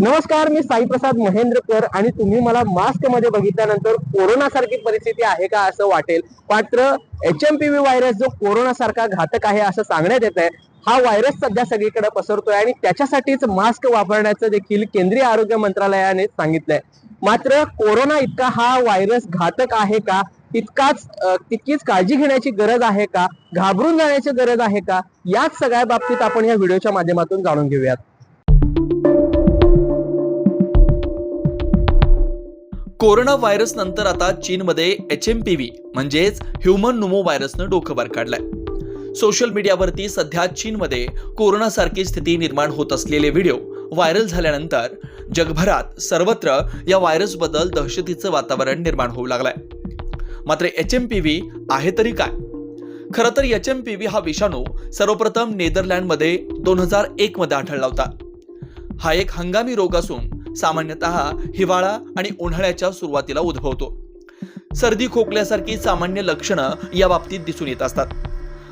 नमस्कार मी साई प्रसाद महेंद्रकर आणि तुम्ही मला मास्कमध्ये बघितल्यानंतर कोरोना सारखी परिस्थिती आहे का असं वाटेल? मात्र H M P V virus जो कोरोना सारखा घातक आहे असं सांगण्यात येत आहे हा व्हायरस सध्या सगळीकडे पसरतोय आणि त्याच्यासाठीच मास्क वापरण्याचं देखील केंद्रीय आरोग्य मंत्रालयाने सांगितलंय. मात्र कोरोना इतका हा व्हायरस घातक आहे का? तितकाच तितकीच काळजी घेण्याची गरज आहे का? घाबरून जाण्याची गरज आहे का? याच सगळ्या बाबतीत आपण या व्हिडिओच्या माध्यमातून जाणून घेऊयात. कोरोना व्हायरस नंतर आता चीनमध्ये एच एम पी व्ही म्हणजेच ह्युमन नुमो व्हायरसनं डोकं वर काढलंय सोशल मीडियावरती सध्या चीनमध्ये कोरोनासारखी स्थिती निर्माण होत असलेले व्हिडिओ व्हायरल झाल्यानंतर जगभरात सर्वत्र या व्हायरसबद्दल दहशतीचं वातावरण निर्माण होऊ लागलंय. मात्र एच एम पी व्ही आहे तरी काय? खरं तर एच एम पी व्ही हा विषाणू सर्वप्रथम नेदरलँडमध्ये दोन हजार एकमध्ये आढळला होता. हा एक हंगामी रोग असून सामान्यतः हिवाळा आणि उन्हाळ्याच्या सुरुवातीला उद्भवतो. सर्दी खोकल्यासारखी सामान्य लक्षणं या बाबतीत दिसून येत असतात.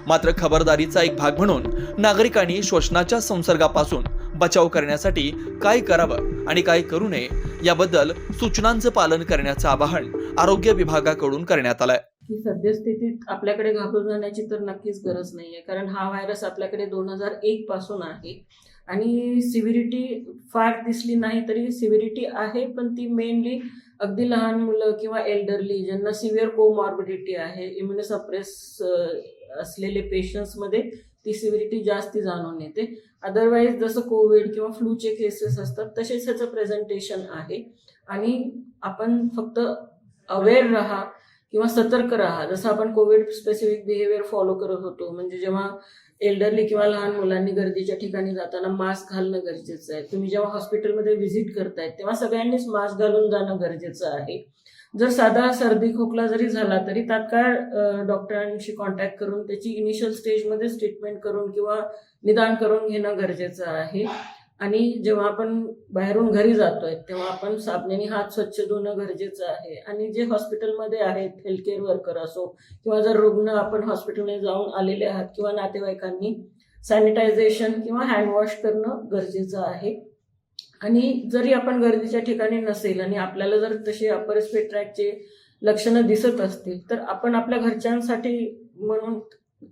मात्र खबरदारीचा एक भाग म्हणून नागरिकांनी श्वसनाच्या संसर्गापासून बचाव करण्यासाठी काय करावं आणि काय करू नये याबद्दल सूचनांचं पालन करण्याचं आवाहन आरोग्य विभागाकडून करण्यात आलंय. की सद्यस्थितीत आपल्याकडे घाबरून जाण्याची तर नक्कीच गरज नाही आहे कारण हा व्हायरस आपल्याकडे दोन हजार एक पासून आहे आणि सिव्हिरिटी फार दिसली नाही तरी सिव्हिरिटी आहे पण ती मेनली अगदी लहान मुलं किंवा एल्डरली ज्यांना सिव्हिअर कोमॉर्बिडिटी आहे इम्युनोसप्रेस असलेले पेशंट्समध्ये ती सिव्हिरिटी जास्ती जाणून येते. अदरवाईज जसं कोविड किंवा फ्लूचे केसेस असतात तसेच ह्याचं प्रेझेंटेशन आहे. आणि आपण फक्त अवेअर राहा किंवा सतर्क राहा. जसं आपण कोविड स्पेसिफिक बिहेवियर फॉलो करत होतो म्हणजे जेव्हा एल्डरली किंवा लहान मुलांनी गर्दीच्या ठिकाणी जाताना मास्क घालणं गरजेचं आहे. तुम्ही जेव्हा हॉस्पिटलमध्ये व्हिजिट करतायत तेव्हा सगळ्यांनीच मास्क घालून जाणं गरजेचं आहे. जर साधा सर्दी खोकला जरी झाला तरी तात्काळ डॉक्टरांशी कॉन्टॅक्ट करून त्याची इनिशियल स्टेजमध्येच ट्रीटमेंट करून किंवा निदान करून घेणं गरजेचं आहे. आणि जेव्हा आपण बाहेरून घरी जातोय तेव्हा आपण साबणाने हात स्वच्छ धुणं गरजेचं आहे. आणि जे हॉस्पिटलमध्ये आहेत हेल्थकेअर वर्कर असो किंवा जर रुग्ण आपण हॉस्पिटलमध्ये जाऊन आलेले आहात किंवा नातेवाईकांनी सॅनिटायझेशन किंवा हँडवॉश करणं गरजेचं आहे. आणि जरी आपण गर्दीच्या ठिकाणी नसेल आणि आपल्याला जर तसे अपर ट्रॅकचे लक्षणं दिसत असतील तर आपण आपल्या घरच्यांसाठी म्हणून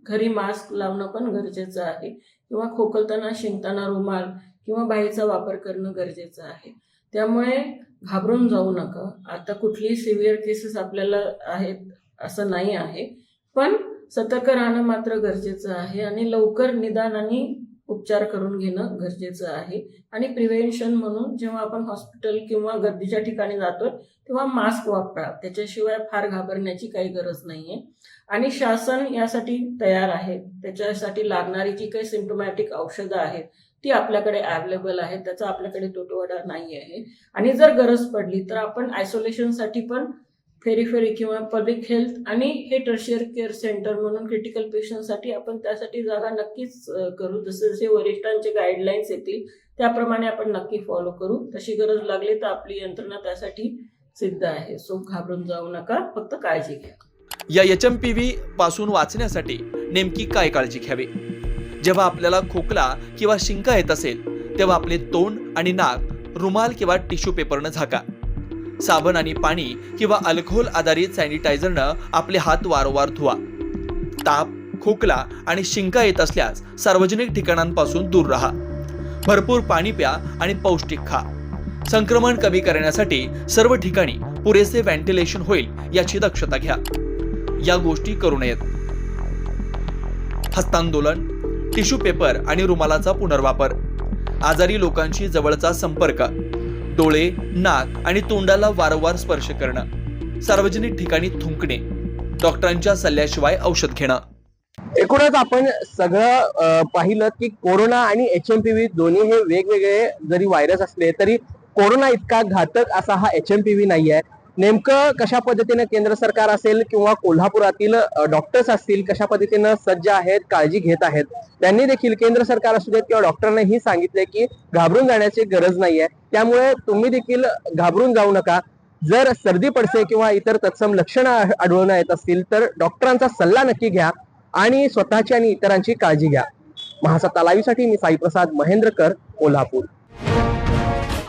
घरी मास्क लावणं पण गरजेचं आहे. किंवा खोकलताना शिंकताना रुमाल किंवा बाईचा वापर करणं गरजेचं आहे. त्यामुळे घाबरून जाऊ नका. आता कुठलीही सिव्हिअर केसेस आपल्याला आहेत असं नाही आहे. पण सतर्क राहणं मात्र गरजेचं आहे आणि लवकर निदान आणि उपचार करून घेणं गरजेचं आहे. आणि प्रिव्हेन्शन म्हणून जेव्हा आपण हॉस्पिटल किंवा गर्दीच्या ठिकाणी जातो तेव्हा मास्क वापरा. त्याच्याशिवाय फार घाबरण्याची काही गरज नाही आहे आणि शासन यासाठी तयार आहे. त्याच्यासाठी लागणारी जी काही सिम्टोमॅटिक औषधं आहेत ती आपल्याकडे अवेलेबल आहे त्याचा आपल्याकडे तुटवडा नाही आहे. आणि जर गरज पडली तर आपण आयसोलेशनसाठी पण फेरी फेरी किंवा पब्लिक हेल्थ आणि हे टर्शियर केअर सेंटर म्हणून क्रिटिकल पेशंटसाठी आपण त्यासाठी जागा नक्कीच करू. जसे जसे वरिष्ठांचे गाईडलाईन्स येतील त्याप्रमाणे आपण नक्की फॉलो करू. तशी गरज लागली तर आपली यंत्रणा त्यासाठी सिद्ध आहे. सो घाबरून जाऊ नका. फक्त काळजी घ्या. या एच एम पी व्ही पासून वाचण्यासाठी नेमकी काय काळजी घ्यावी? जेव्हा आपल्याला खोकला किंवा शिंका येत असेल तेव्हा आपले तोंड आणि नाक रुमाल किंवा टिश्यू पेपरनं झाका. साबण आणि पाणी किंवा अल्कोहोल आधारित सॅनिटायझरनं आपले हात वारंवार धुवा. ताप खोकला आणि शिंका येत असल्यास सार्वजनिक ठिकाणांपासून दूर राहा. भरपूर पाणी प्या आणि पौष्टिक खा. संक्रमण कमी करण्यासाठी सर्व ठिकाणी पुरेसे व्हेंटिलेशन होईल याची दक्षता घ्या. या गोष्टी करू नयेत. हस्तांदोलन टिश्यू पेपर आणि रुमालाचा पुनर्वापर. आजारी लोकांशी जवळचा संपर्क. डोळे नाक आणि तोंडाला वारंवार स्पर्श करणं. सार्वजनिक ठिकाणी थुंकणे. डॉक्टरांच्या सल्ल्याशिवाय औषध घेणं. एकूणच आपण सगळं पाहिलं की कोरोना आणि एच एम पी व्ही दोन्ही हे वेगवेगळे जरी व्हायरस असले तरी कोरोना इतका घातक असा हा एच एम पी व्ही नाही आहे नेमकं कशा पद्धतीनं केंद्र सरकार असेल किंवा कोल्हापुरातील डॉक्टर्स असतील कशा पद्धतीनं सज्ज आहेत काळजी घेत आहेत त्यांनी देखील केंद्र सरकार असू देत किंवा डॉक्टरांनीही सांगितले की घाबरून जाण्याची गरज नाहीये. त्यामुळे तुम्ही देखील घाबरून जाऊ नका. जर सर्दी पडसे किंवा इतर तत्सम लक्षणं आढळून येत असतील तर डॉक्टरांचा सल्ला नक्की घ्या आणि स्वतःची आणि इतरांची काळजी घ्या. महासत्ता लाईव्हसाठी मी साईप्रसाद महेंद्रकर कोल्हापूर.